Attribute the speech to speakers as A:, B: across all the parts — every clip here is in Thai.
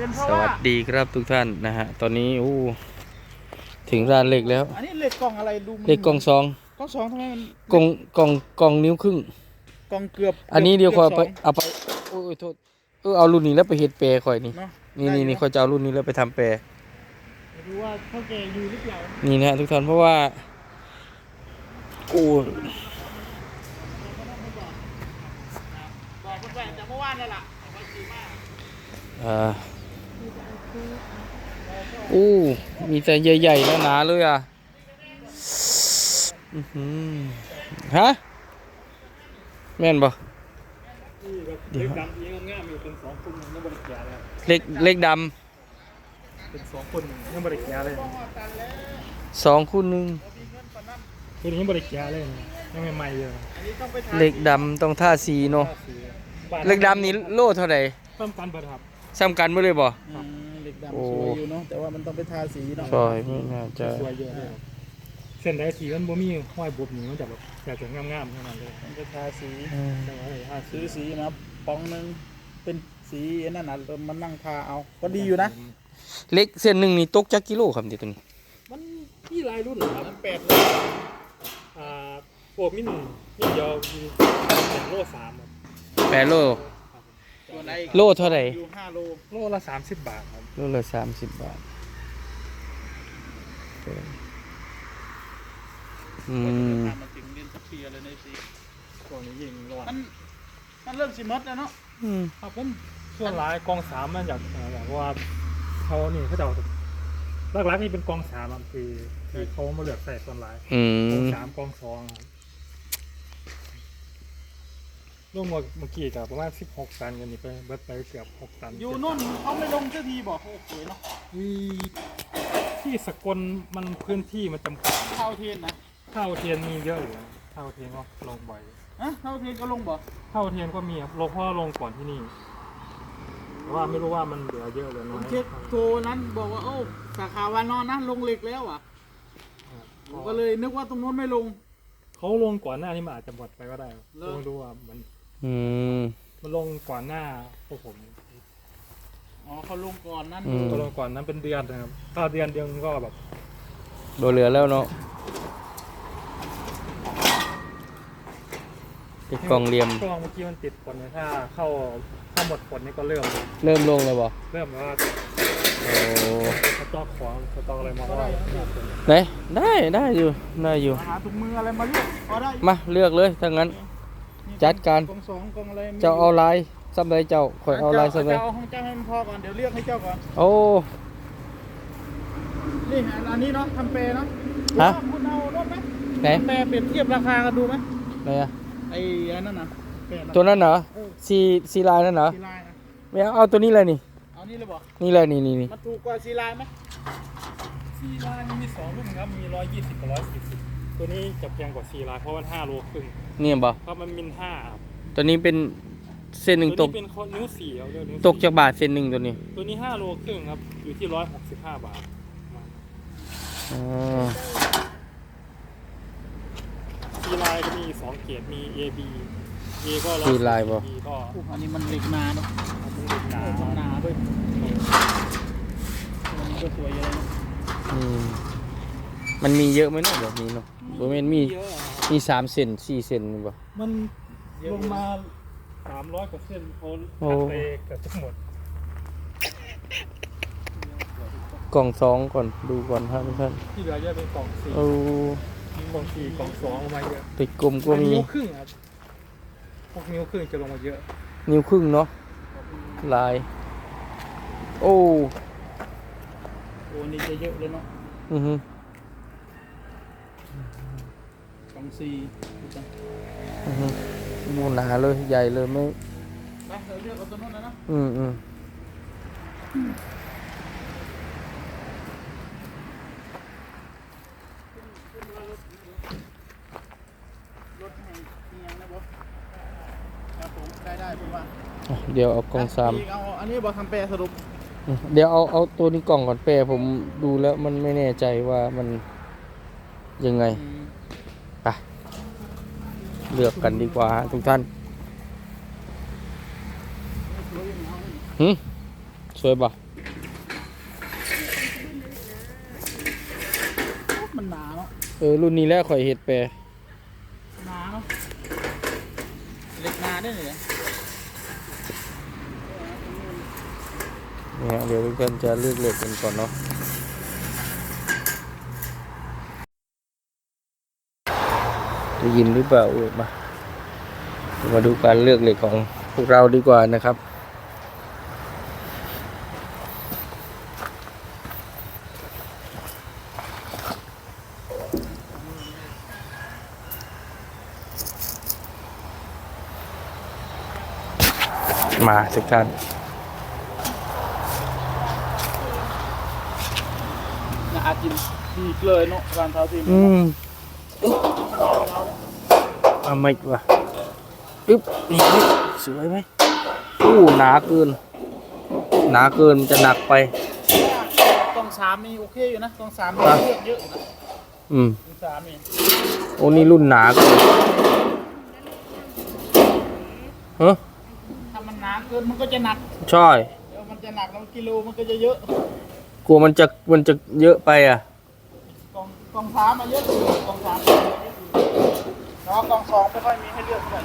A: เป็นเพ
B: ส
A: ราะว่า
B: วัสดีครับทุกท่านนะฮะ ตอนนี้อู้ถึงร้านเหล็กแล้ว
A: อันนี้เหล็กกล่องอะไรดูมัน
B: เหล็กกล่องซอง
A: กล่องสองทำไมมัน
B: กล่องกล่องกล่องนิ้วครึ่ง
A: กล่องเกือบ
B: อันนี้เดี๋ยวคอย
A: กื
B: ไป
A: บสง
B: เอาไปโอ้ยโทษเออเอารุ่นนี้แล้วไปเฮ็ดแปรคอยนี่
A: เนาะ
B: นี่
A: ได้
B: นี่
A: อยู่
B: นี่คอยจะเอารุ่นนี้แล้วไปทำแปร
A: ดูว่าเท่าแกอยู่หรือเปล่า
B: นี่นะฮะทุกท่านเพราะว่าโอ้
A: บอกเพื่อนๆจากเมื่อวานนั่นแหละเอาไว้ดีมาก
B: อ่า อู้มีแต่ใหญ่ๆหนาๆเลยอะอื้อหือฮะ แม่นบ่เดี๋ยว
A: เล็กดำเองง่ายๆมีเป็นสองคนยังบริแกเลย
B: เล็กเล็กด
A: เป็นสองคนยังบริแกเลยำ
B: สองคู่หนึ่ง
A: ตัวนี้ยังบริแกเลยยังใหม่ๆอยู่
B: เหล็กดำต้องท่าสีเนาะเหล็กดำนี่โลเท่าไหร่
A: ต้มกันเบิดครับ
B: ซ้ำกันไม่เลยบ่
A: เหล็ก ดำ
B: โอ้
A: สวยอยู่เนาะแต่ว่ามันต้องไปทาสีเนาะ
B: ซอยไม่น่าจะ
A: สวยเยอะเลยเส้นได้สีมันบ่มีห้อยบุบหนีมันจะแบบอยากจะงามๆเท่านั้นเลยมันจะทาสี
B: อืม
A: แต่ว่าถ้าซื้อสีมาปองหนึงเป็นสีไอ้นั่นน่ะมันนั่งทาเอาก็ดีอยู่นะ
B: เหล็กเส้นหนึ่งนี่ตกจักกิโลครับเดี๋ยวตัวนี้
C: มันมีหลายรุ่นเหรอครับ
A: มันแปดเลย
C: อ่าโปรมินมีเดียวมีเป็นโลสามครับ
B: แปดโล
A: ส่วนไอ้
B: โลเท่าไหร่
A: อยู่ห้าโล
C: โลละสามสิบบาทครับ
B: โลละสามสิบบาทอืม
A: มันถึงเรียนสักปีอะไรในสี
C: ตัวนี้ยิงร้อน
A: มันมันเริ่มสิมดแล้วเนาะ
B: อืม
C: ครับผมส่วนหลายกองสามมันอยากอ่าอยากว่าเขานี่เขาจะเอาหลักๆนี่เป็นกองสามอะคือคือเขามาเลือกใส่ส่วนหลาย
B: อื
C: กอง
B: ม
C: สามกองสองครับ รวมเมื่อกี้กับประมาณสิบหกตันกันนี่ไปเบิดไปเกือบหกตัน
A: อยู่นู่นเขาไม่ลงสักทีบอกโอ้โหเนาะ
C: อีที่สกลมันพื้นที่มันจำกัด
A: เท่าเทียนนะ
C: เท่าเทียนมีเยอะอยู่นะเท่าเทียนก็ลงบ่อย
A: ฮะเท่าเทียนก็ลงบอก
C: เท่าเทียนก็มีครับลงเพราะว่าลงก่อนที่นี่แต่ว่าไม่รู้ว่ามันเหลือเยอะหรือ
A: ผ
C: น้อ
A: ม
C: ย
A: เช็คโทรนั้นบอกว่าโอ้สาขาวานอนนะลงเหล็กแล้วอะผมก็เลยนึกว่าตรงนู้นไม่ลง
C: เขาลงก่อนหน้านี้มันอาจจะหมดไปก็ได้
A: เหรอ
C: ไม่รู้ว่ามัน
B: อืม
C: มันลงก่อนหน้าพวกผม
A: อ๋อเขาลงก่อนนั้น
B: อืม
C: ก็ลงก่อนนั้นเป็นเดือนนะครับถ้าเดือนเดียวก็แบบ
B: โดเหลือแล้วเนาะติดกล่องเหลี่ยม
C: ช่วงเมื่อกี้มันติดฝนเนี่ยถ้าเข้าถ้าหมดฝนนี่ก็เริ่ม
B: เริ่มลงเลยบ่
C: เริ่มแบบว่า
B: โอ้
C: สต็อกของสต็อกอะไรมาว่า
B: ไหนได้ได้อยู่ได้อยู่
A: หาถุงมืออะไรมาเลือกพอได้
B: มาเลือกเลยถ้างั้น จัดการ
A: กองสองกองอะไรมี
B: เจ้าเอาลายซ้ำใดเจ้าข่อยเอาลายซ้ำใด
A: เจ้าเอาของเจ้าให้มันพอก่อนเดี๋ยวเลือกให้เจ้าก่อน
B: โอ้
A: นี่อันนี้เนาะทำเปรเนาะ
B: ฮะ
A: ว่าคุณเอารถไหม
B: ไหน
A: ทำเปรเปรียบเทียบราคากันดูไหม
B: ไหนอะ
A: ไอ้อันนั้นนะเปรนะ
B: ตัวนั้นเหรอ
A: เออ
B: ซีซีลายนั่นเหรอ
A: ซีไลน์นะ
B: ไม่เอาเอาตัวนี้เลยนี่
A: เอานี่เลยบอก
B: นี่เลยนี่นี่นี่
A: มันถูกกว่าซีไลน์ไหม
C: ซีไลน์มีสองรุ่นครับมีร้อยยี่สิบกับร้อยสี่สิบ ตัวนี้จะแพงกว่าซีไลน์เพราะมันห้าโลครึ่ง
B: เนี่ยบ่
C: เพราะมันมินห้าครับ
B: ตัวนี้เป็นเส้นหนึ่งต
C: ตัว
B: ก
C: นี้เป็นข้อนิ้วสี่เอาเรื่องนิ้วสี่
B: ตกจากบาทเส้นหนึ่งตัวนี้
C: ตัวนี้ห้าโลครึ่งครับอยู่ที่ร้อยหกสิบห้าบาท
B: อ๋อ
C: ซีไลน์ก็มีสองเกรดมี A B A ก็ร้อย
B: ซีลายบ่
C: B ก็
A: อู้อันนี้มันเหล็กนาเนาะ
C: เป็นเด็กหนา
A: มันหนาด้วยตัวนี้ก็สวยเยอะเลย
B: อืม มันมีเยอะไหมเนาะแบบนี้เนาะบ่แม่นมี
C: เยอะอะครับ
B: มีสามเซนสี่เซนนี่บ่
C: มันลงมาสามร้อยกว่าเส้นโอน
B: โอ้
C: ตัดไปเกือบทั้งหมด
B: กล่องสองก่อนดูก่อนครับทุกท่าน
C: ที่เหลือจะเป็นกล่องสี่
B: เอา
C: กล่องสี่กล่องสองออกมาเยอะ
B: ติดกลมก็มี
C: นิ้วครึ่งครับพวกนิ้วครึ่งจะลงมาเยอะ
B: นิ้วครึ่งเนาะลาย โอ้
A: โอ้นี่จะเยอะเลยเนาะ
B: อือฮึ
A: ส องสี่ดูจัง
B: อือฮึบูหนาเลยใหญ่เลยไม่
A: ไปเราเลือกเอาตัวนู้นนะเนาะ
B: อืมอืม
A: รถแห่งเอียงนะบอสครับผมได้ได้ผมว่า
B: อะเดี๋ยวเอากล่องสาม
A: อีเอาอันนี้บอสทำแปรสรุป
B: อืมเดี๋ยวเอาเอาตัวนี้กล่องก่อนแปรผมดูแล้วมันไม่แน่ใจว่ามันยังไง
A: อืม
B: ไป เลือกกันดีกว่าทุกท่านหื
A: สวยปะมันหนาเนาะ
B: เออ รุ่นนี้แล้วข่อยเห็ดแปร
A: หนาเนาะเหล็กนาได้เลย
B: เนี่ยเดี๋ยวทุกท่านจะเลือกเหล็กกันก่อนเนาะ ได้ยินหรือเปล่าเออมามาดูการเลือกเหล็กของพวกเราดีกว่านะครับ มาสักท่าน
A: นะอาจินดีเลยเนาะการเท้าทีม
B: อืมเอาไม่วะอึ๊บนี่เฮ้ยสวยไหมอู้หนาเกิน หนาเกินมันจะหนักไป
A: กองสามนี่โอเคอยู่นะกองสาม
B: ครับ
A: เลือกเยอะอยู่นะ
B: อืม
A: กองสามนี่
B: โอ้นี่รุ่นหนาเกินเฮ้ย
A: ถ้ามันหนาเกินมันก็จะหนัก
B: ใช่
A: เดี๋ยวมันจะหนักแล้วกิโลมันก็จะเยอะ
B: กลัวมันจะมันจะเยอะไปอะ
A: ก องกองสามมาเยอะอยู่กองสามเยอะอยู่แต่ว่ากองสองไม่ค่อยมีให้เลือกเท่าไหร่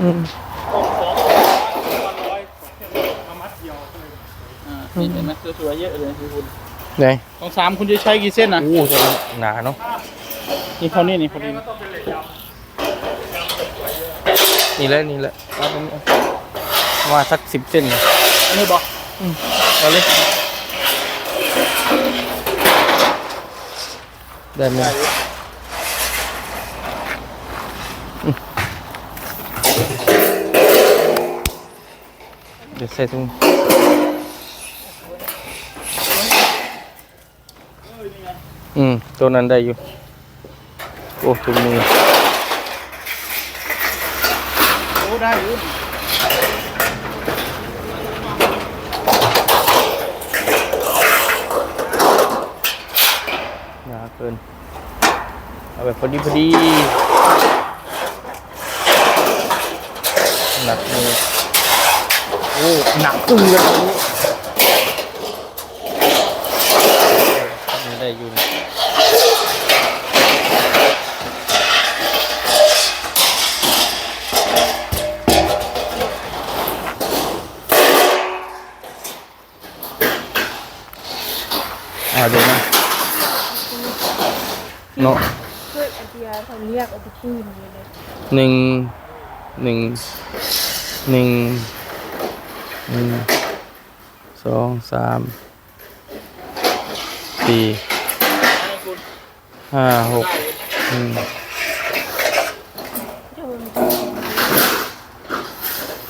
B: อืม
C: กองสองวันร้อยเอามัดเดียวเลย
A: อ่านี่เห็นไหมสวยๆเยอะเลยพี่คุณ
B: ไหน
A: กองสามคุณจะใช้กี่เส้นนะ
B: โอ้จะหนาเนาะ
A: นี่เท่านี้นี่พอดี
C: ก็ต้องเป็นเหล็กยาว
B: นี่แหละนี่แหละเอาตรงนี้ว่าสักสิบเส้น
A: อันนี้บอก
B: เอาเลย ได้ไหมอืมเดี๋ยวใส่ตรง อืม ตัวนั้นได้อยู่ โอ้ตรงนี้
A: โอ้ได้อยู่
B: หนาเกิน เอาแบบพอดีพอดีหนักมือโอ้หนักตึงเลยตรงนี้ เนาะ
D: เพื่อไอเดียทำเรียกเอาไปคืนเลยเลย
B: หนึ่งหนึ่งหนึ่งหนึ่งสองสามสี่ห้าหกหนึ่ง
D: เดี๋ยวมันจะ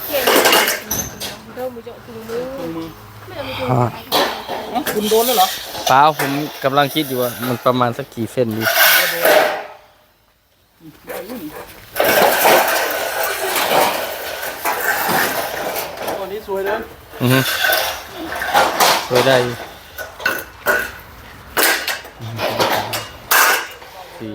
D: เก่งเดี๋ยวมันจะถึงมือ
A: ตรงมือ
D: ไม่เอาไปถึง
B: อ่า
A: เอ้าคุณโดนแล้วเหรอ
B: เปล่าผมกำลังคิดอยู่ว่ามันประมาณสักกี่เส้นดี
A: ได้อยู่นี่ตัวนี้สวยเลย
B: อือฮึสวยได้สี่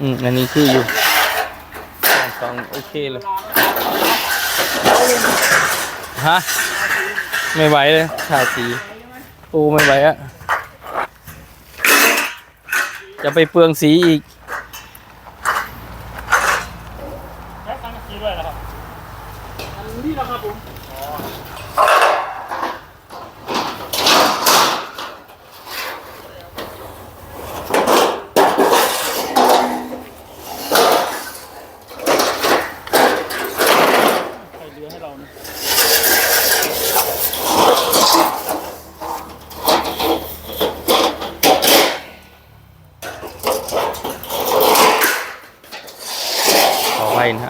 B: อืม อันนี้คืออยู่สองสองโอเคเลยฮะ ไม่ไหวเลยขาดสีโอ้ไม่ไหวอะจะไปเปลืองสีอีก
C: แล้วตั้งคีย์ด้วยนะครับ
A: อันนี้นะครับผม ใส่เรือให้เรานะ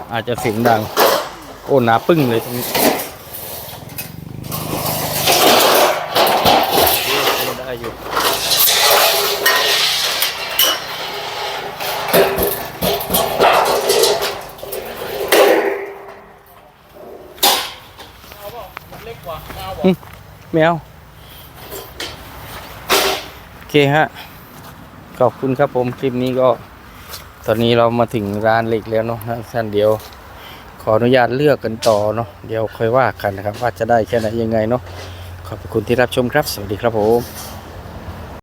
B: ข อให้นะฮะอาจจะเสียงดัง โอ้หนาปึ้งเลยตรงนี้ได้อยู่
A: เอาเปล่ามันเล็กกว่าไม่เอาบอก
B: แมวโอเคฮะ ขอบคุณครับผม คลิปนี้ก็ ตอนนี้เรามาถึงร้านเหล็กแล้วเนาะท่านเดียว ขออนุญาตเลือกกันต่อเนาะเดี๋ยวค่อยว่ากันนะครับ ว่าจะได้แค่ไหนยังไงเนาะขอบคุณที่รับชมครับ สวัสดีครับผม